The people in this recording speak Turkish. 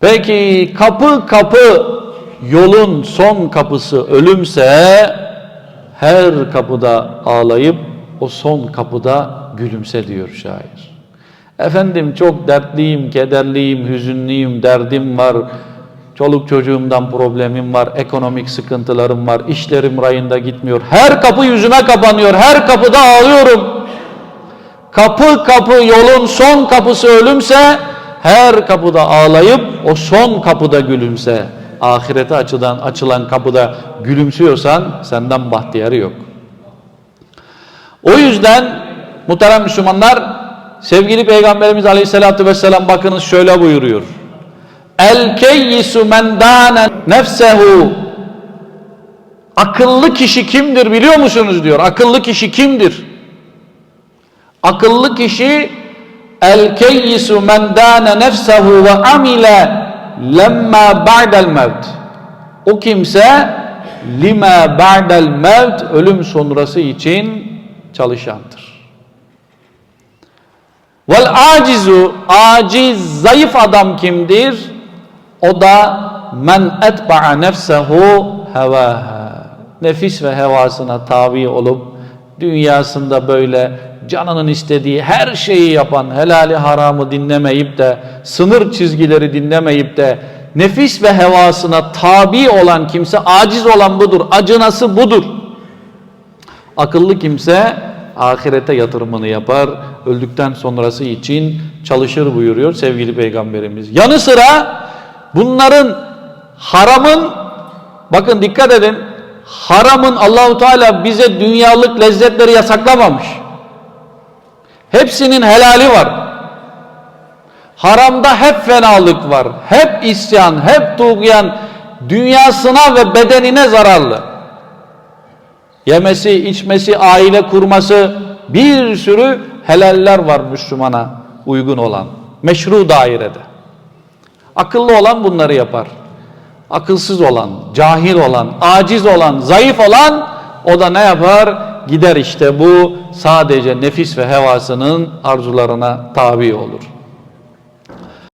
Peki kapı kapı yolun son kapısı ölümse her kapıda ağlayıp o son kapıda gülümse diyor şair. Efendim çok dertliyim, kederliyim, hüzünlüyüm, derdim var. Çoluk çocuğumdan problemim var, ekonomik sıkıntılarım var, işlerim rayında gitmiyor. Her kapı yüzüme kapanıyor, her kapıda ağlıyorum. Kapı kapı yolun son kapısı ölümse her kapıda ağlayıp o son kapıda gülümse. Ahirete açılan, açılan kapıda gülümsüyorsan senden bahtiyarı yok. O yüzden muhterem Müslümanlar sevgili Peygamberimiz Aleyhisselatü Vesselam bakınız şöyle buyuruyor. El keyyisu men nefsehu Akıllı kişi kimdir biliyor musunuz diyor. Akıllı kişi kimdir? Akıllı kişi el keyyisu men dâne nefsehu ve amile lemma ba'del mevt. O kimse lima ba'del mevt ölüm sonrası için çalışandır. Vel acizu aciz zayıf adam kimdir? O da men etba'a nefsehu hevaha. Nefis ve hevasına tabi olup dünyasında böyle canının istediği her şeyi yapan, helali haramı dinlemeyip de, sınır çizgileri dinlemeyip de, nefis ve hevasına tabi olan kimse, aciz olan budur, acınası budur. Akıllı kimse ahirete yatırımını yapar, öldükten sonrası için çalışır buyuruyor sevgili peygamberimiz. Yanı sıra bunların haramın, bakın dikkat edin, haramın Allahu Teala bize dünyalık lezzetleri yasaklamamış. Hepsinin helali var. Haramda hep fenalık var. Hep isyan, hep tuğyan, dünyasına ve bedenine zararlı. Yemesi, içmesi, aile kurması bir sürü helaller var Müslümana uygun olan. Meşru dairede. Akıllı olan bunları yapar. Akılsız olan, cahil olan, aciz olan, zayıf olan o da ne yapar? Gider işte bu sadece nefis ve hevasının arzularına tabi olur.